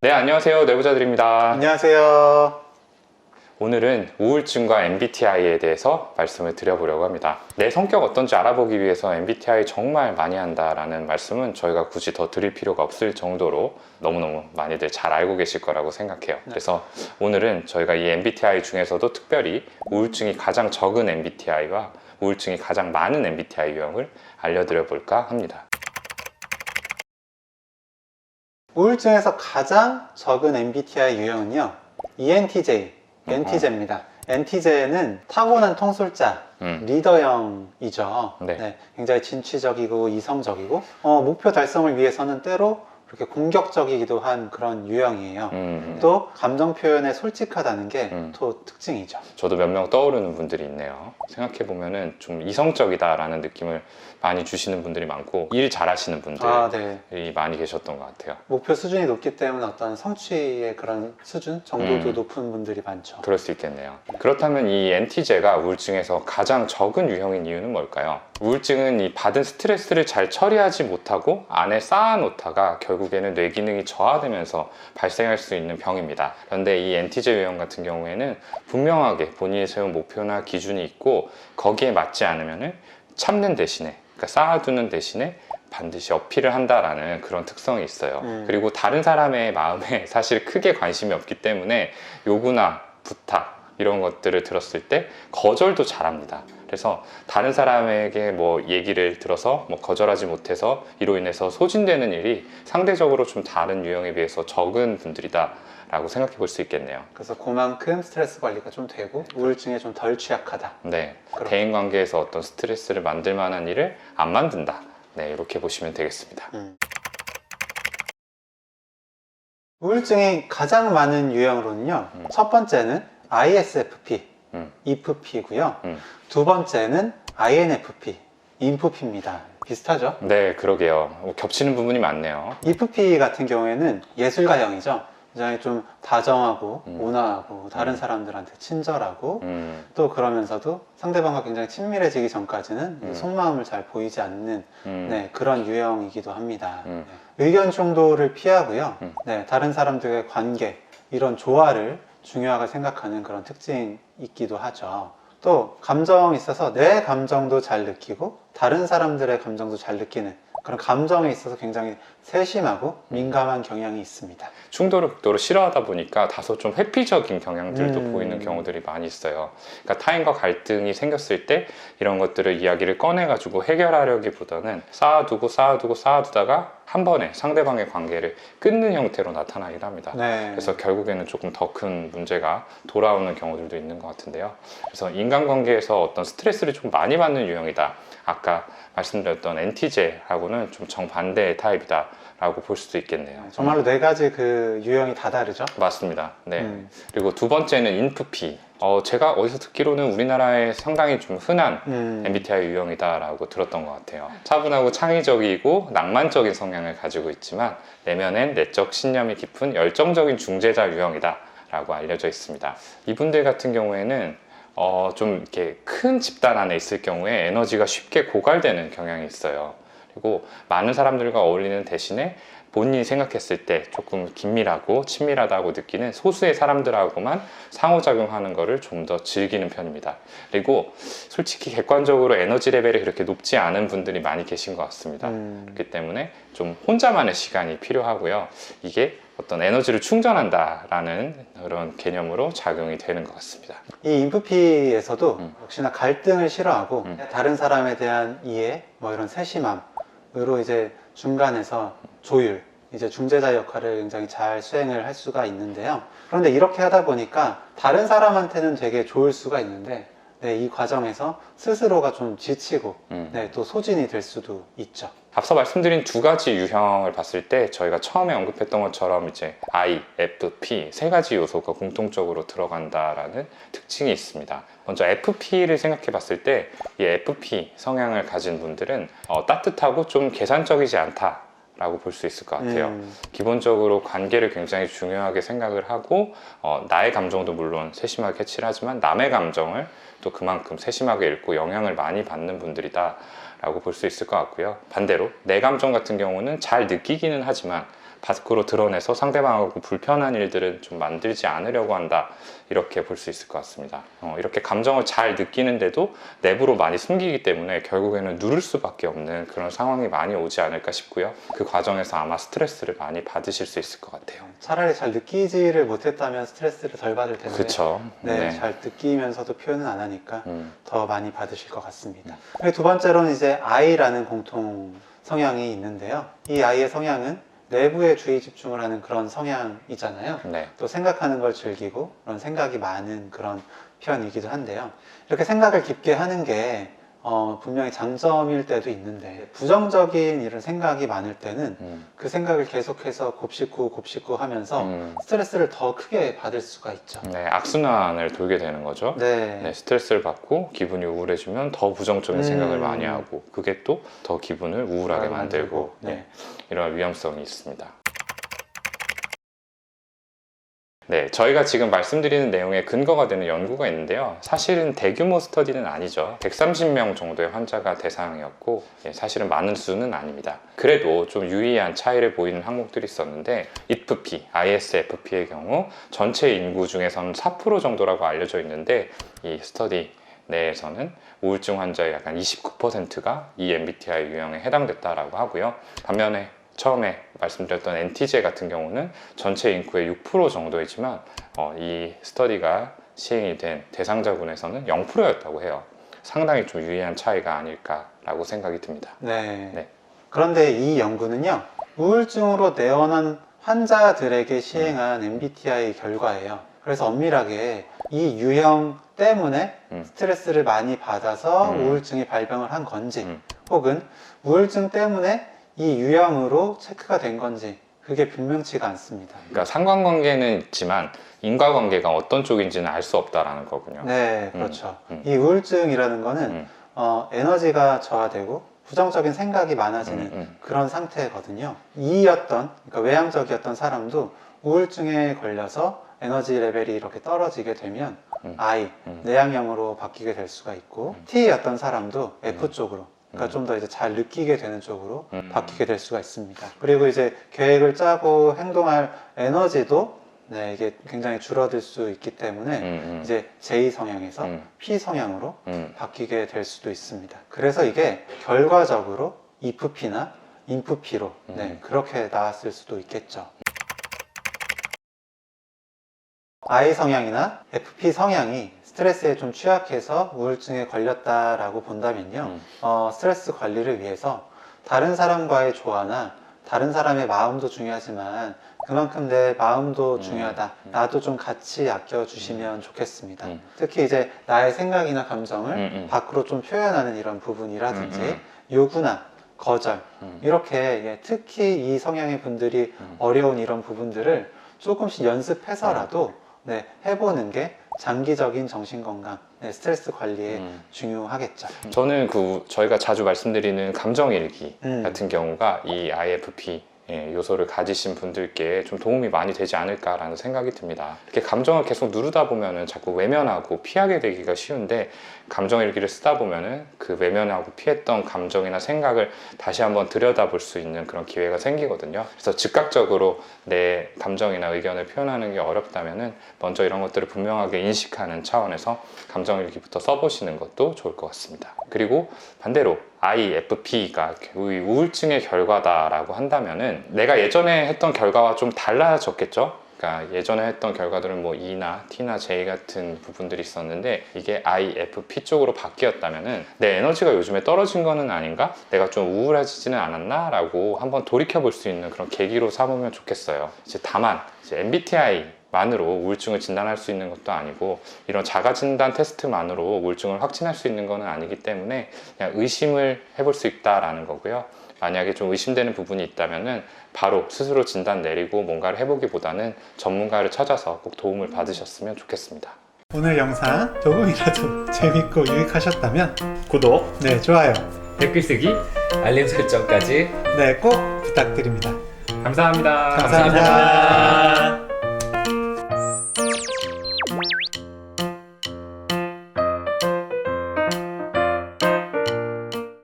네, 안녕하세요. 내부자들입니다. 안녕하세요. 오늘은 우울증과 MBTI에 대해서 말씀을 드려보려고 합니다. 내 성격 어떤지 알아보기 위해서 MBTI 정말 많이 한다라는 말씀은 저희가 굳이 더 드릴 필요가 없을 정도로 너무너무 많이들 잘 알고 계실 거라고 생각해요. 그래서 오늘은 저희가 이 MBTI 중에서도 특별히 우울증이 가장 적은 MBTI와 우울증이 가장 많은 MBTI 유형을 알려드려 볼까 합니다. 우울증에서 가장 적은 MBTI 유형은요, ENTJ, NTJ입니다. NTJ는 타고난 통솔자, 음. 리더형이죠. 네. 굉장히 진취적이고 이성적이고, 어, 목표 달성을 위해서는 때로 그렇게 공격적이기도 한 그런 유형이에요. 음, 또 감정 표현에 솔직하다는 게 음. 또 특징이죠. 저도 몇 명 떠오르는 분들이 있네요. 생각해 보면은 좀 이성적이다라는 느낌을 많이 주시는 분들이 많고 일 잘하시는 분들이 아, 네. 많이 계셨던 것 같아요. 목표 수준이 높기 때문에 어떤 성취의 그런 수준 정도도 음. 높은 분들이 많죠. 그럴 수 있겠네요. 그렇다면 이 NT제가 우울증에서 가장 적은 유형인 이유는 뭘까요? 우울증은 이 받은 스트레스를 잘 처리하지 못하고 안에 쌓아놓다가 결국 에는 뇌 기능이 저하되면서 발생할 수 있는 병입니다. 그런데 이 NT제 유형 같은 경우에는 분명하게 본인이 세운 목표나 기준이 있고 거기에 맞지 않으면은 참는 대신에 그러니까 쌓아두는 대신에 반드시 어필을 한다라는 그런 특성이 있어요. 음. 그리고 다른 사람의 마음에 사실 크게 관심이 없기 때문에 요구나 부탁 이런 것들을 들었을 때 거절도 잘합니다. 그래서 다른 사람에게 뭐 얘기를 들어서 뭐 거절하지 못해서 이로 인해서 소진되는 일이 상대적으로 좀 다른 유형에 비해서 적은 분들이다 라고 생각해 볼 수 있겠네요. 그래서 그만큼 스트레스 관리가 좀 되고 우울증에 좀 덜 취약하다. 네. 그럼. 대인 관계에서 어떤 스트레스를 만들 만한 일을 안 만든다. 네, 이렇게 보시면 되겠습니다. 우울증이 가장 많은 유형으로는요. 음. 첫 번째는 ISFP, 음. EFP고요. 음. 두 번째는 INFP, INFP입니다. 비슷하죠? 네, 그러게요. 뭐 겹치는 부분이 많네요. EFP 같은 경우에는 예술가형이죠. 굉장히 좀 다정하고 음. 온화하고 다른 음. 사람들한테 친절하고 음, 또 그러면서도 상대방과 굉장히 친밀해지기 전까지는 음. 속마음을 잘 보이지 않는 음, 네, 그런 유형이기도 합니다. 음. 네. 의견 충돌을 피하고요. 음. 네, 다른 사람들과의 관계, 이런 조화를 중요하게 생각하는 그런 특징이 있기도 하죠. 또 감정이 있어서 내 감정도 잘 느끼고 다른 사람들의 감정도 잘 느끼는 그런 감정에 있어서 굉장히 세심하고 민감한 경향이 있습니다. 충돌을 극도로 싫어하다 보니까 다소 좀 회피적인 경향들도 음. 보이는 경우들이 많이 있어요. 그러니까 타인과 갈등이 생겼을 때 이런 것들을 이야기를 꺼내가지고 해결하려기보다는 쌓아두고 쌓아두고 쌓아두다가 한 번에 상대방의 관계를 끊는 형태로 나타나긴 합니다. 네. 그래서 결국에는 조금 더 큰 문제가 돌아오는 경우들도 있는 것 같은데요. 그래서 인간관계에서 어떤 스트레스를 좀 많이 받는 유형이다. 아까 말씀드렸던 NT제하고는 좀 정반대의 타입이다 라고 볼 수도 있겠네요. 정말로 네 가지 그 유형이 다 다르죠. 맞습니다. 네. 음. 그리고 두 번째는 인프피. 어, 제가 어디서 듣기로는 우리나라에 상당히 좀 흔한 음. MBTI 유형이다라고 들었던 것 같아요. 차분하고 창의적이고 낭만적인 성향을 가지고 있지만 내면엔 내적 신념이 깊은 열정적인 중재자 유형이다라고 알려져 있습니다. 이분들 같은 경우에는 어, 좀 이렇게 큰 집단 안에 있을 경우에 에너지가 쉽게 고갈되는 경향이 있어요. 그리고 많은 사람들과 어울리는 대신에 본인이 생각했을 때 조금 긴밀하고 친밀하다고 느끼는 소수의 사람들하고만 상호작용하는 것을 좀 더 즐기는 편입니다. 그리고 솔직히 객관적으로 에너지 레벨이 그렇게 높지 않은 분들이 많이 계신 것 같습니다. 음. 그렇기 때문에 좀 혼자만의 시간이 필요하고요. 이게 어떤 에너지를 충전한다라는 그런 개념으로 작용이 되는 것 같습니다. 이 인프피에서도 음. 역시나 갈등을 싫어하고 음. 다른 사람에 대한 이해, 뭐 이런 세심함 으로 이제 중간에서 조율, 이제 중재자 역할을 굉장히 잘 수행을 할 수가 있는데요. 그런데 이렇게 하다 보니까 다른 사람한테는 되게 좋을 수가 있는데 네, 이 과정에서 스스로가 좀 지치고 음. 네, 또 소진이 될 수도 있죠. 앞서 말씀드린 두 가지 유형을 봤을 때 저희가 처음에 언급했던 것처럼 이제 I, F, P 세 가지 요소가 공통적으로 들어간다라는 특징이 있습니다. 먼저 FP를 생각해 봤을 때 이 FP 성향을 가진 분들은 어, 따뜻하고 좀 계산적이지 않다. 라고 볼 수 있을 것 같아요. 음, 기본적으로 관계를 굉장히 중요하게 생각을 하고 어, 나의 감정도 물론 세심하게 캐치를 하지만 남의 감정을 또 그만큼 세심하게 읽고 영향을 많이 받는 분들이다. 라고 볼 수 있을 것 같고요. 반대로 내 감정 같은 경우는 잘 느끼기는 하지만 밖으로 드러내서 상대방하고 불편한 일들은 좀 만들지 않으려고 한다. 이렇게 볼 수 있을 것 같습니다. 어, 이렇게 감정을 잘 느끼는데도 내부로 많이 숨기기 때문에 결국에는 누를 수밖에 없는 그런 상황이 많이 오지 않을까 싶고요. 그 과정에서 아마 스트레스를 많이 받으실 수 있을 것 같아요. 차라리 잘 느끼지를 못했다면 스트레스를 덜 받을 텐데 그렇죠. 네, 잘 느끼면서도 표현은 안 하니까 음, 더 많이 받으실 것 같습니다. 두 번째로는 이제 I라는 공통 성향이 있는데요. 이 I의 성향은 내부에 주의 집중을 하는 그런 성향이잖아요. 네. 또 생각하는 걸 즐기고 그런 생각이 많은 그런 편이기도 한데요. 이렇게 생각을 깊게 하는 게 어, 분명히 장점일 때도 있는데 부정적인 이런 생각이 많을 때는 음, 그 생각을 계속해서 곱씹고 곱씹고 하면서 음, 스트레스를 더 크게 받을 수가 있죠. 네, 악순환을 돌게 되는 거죠. 네. 네, 스트레스를 받고 기분이 우울해지면 더 부정적인 음. 생각을 많이 하고 그게 또 더 기분을 우울하게 만들고 네. 네, 이런 위험성이 있습니다. 네, 저희가 지금 말씀드리는 내용에 근거가 되는 연구가 있는데요. 사실은 대규모 스터디는 아니죠. 130명 정도의 환자가 대상이었고, 예, 사실은 많은 수는 아닙니다. 그래도 좀 유의한 차이를 보이는 항목들이 있었는데, IFP, ISFP의 경우 전체 인구 중에서는 4% 정도라고 알려져 있는데, 이 스터디 내에서는 우울증 환자의 약간 29%가 이 MBTI 유형에 해당됐다라고 하고요. 반면에 처음에 말씀드렸던 NTJ 같은 경우는 전체 인구의 6% 정도이지만 어, 이 스터디가 시행이 된 대상자군에서는 0%였다고 해요. 상당히 좀 유의한 차이가 아닐까라고 생각이 듭니다. 네. 네. 그런데 이 연구는요, 우울증으로 내원한 환자들에게 시행한 MBTI 결과예요. 그래서 엄밀하게 이 유형 때문에 음. 스트레스를 많이 받아서 음. 우울증이 발병을 한 건지, 음. 혹은 우울증 때문에 이 유형으로 체크가 된 건지, 그게 분명치가 않습니다. 그러니까 상관관계는 있지만 인과관계가 어떤 쪽인지는 알 수 없다라는 거군요. 네, 음, 그렇죠. 음. 이 우울증이라는 거는 음, 어, 에너지가 저하되고 부정적인 생각이 많아지는 음, 음. 그런 상태거든요. E였던, 그러니까 외향적이었던 사람도 우울증에 걸려서 에너지 레벨이 이렇게 떨어지게 되면 음. I, 음. 내향형으로 바뀌게 될 수가 있고 음. T였던 사람도 F 쪽으로, 그러니까 음. 좀더 이제 잘 느끼게 되는 쪽으로 음. 바뀌게 될 수가 있습니다. 그리고 이제 계획을 짜고 행동할 에너지도 네, 이게 굉장히 줄어들 수 있기 때문에 음, 음. 이제 J 성향에서 음, P 성향으로 음. 바뀌게 될 수도 있습니다. 그래서 이게 결과적으로 IFP나 INFP로 네, 음. 그렇게 나왔을 수도 있겠죠. I 성향이나 FP 성향이 스트레스에 좀 취약해서 우울증에 걸렸다라고 본다면요. 음. 어, 스트레스 관리를 위해서 다른 사람과의 조화나 다른 사람의 마음도 중요하지만 그만큼 내 마음도 음. 중요하다. 나도 좀 같이 아껴주시면 좋겠습니다. 음. 특히 이제 나의 생각이나 감정을 음, 음. 밖으로 좀 표현하는 이런 부분이라든지 음, 음. 요구나 거절 음. 이렇게 예, 특히 이 성향의 분들이 음. 어려운 이런 부분들을 조금씩 연습해서라도 네, 해보는 게 장기적인 정신 건강, 네, 스트레스 관리에 음. 중요하겠죠. 저는 그 저희가 자주 말씀드리는 감정 일기 음. 같은 경우가 이 IFP 예, 요소를 가지신 분들께 좀 도움이 많이 되지 않을까라는 생각이 듭니다. 이렇게 감정을 계속 누르다 보면은 자꾸 외면하고 피하게 되기가 쉬운데 감정 일기를 쓰다 보면은 그 외면하고 피했던 감정이나 생각을 다시 한번 들여다볼 수 있는 그런 기회가 생기거든요. 그래서 즉각적으로 내 감정이나 의견을 표현하는 게 어렵다면은 먼저 이런 것들을 분명하게 인식하는 차원에서 감정 일기부터 써보시는 것도 좋을 것 같습니다. 그리고 반대로 IFP가 우울증의 결과다라고 한다면은 내가 예전에 했던 결과와 좀 달라졌겠죠? 그러니까 예전에 했던 결과들은 뭐 E나 T나 J 같은 부분들이 있었는데 이게 IFP 쪽으로 바뀌었다면은 내 에너지가 요즘에 떨어진 거는 아닌가? 내가 좀 우울해지지는 않았나? 라고 한번 돌이켜 볼 수 있는 그런 계기로 삼으면 좋겠어요. 이제 다만 이제 MBTI 만으로 우울증을 진단할 수 있는 것도 아니고 이런 자가 진단 테스트만으로 우울증을 확진할 수 있는 것은 아니기 때문에 그냥 의심을 해볼 수 있다라는 거고요. 만약에 좀 의심되는 부분이 있다면은 바로 스스로 진단 내리고 뭔가를 해보기보다는 전문가를 찾아서 꼭 도움을 받으셨으면 좋겠습니다. 오늘 영상 조금이라도 재밌고 유익하셨다면 구독, 네, 좋아요. 댓글 쓰기, 알림 설정까지 네, 꼭 부탁드립니다. 감사합니다. 감사합니다.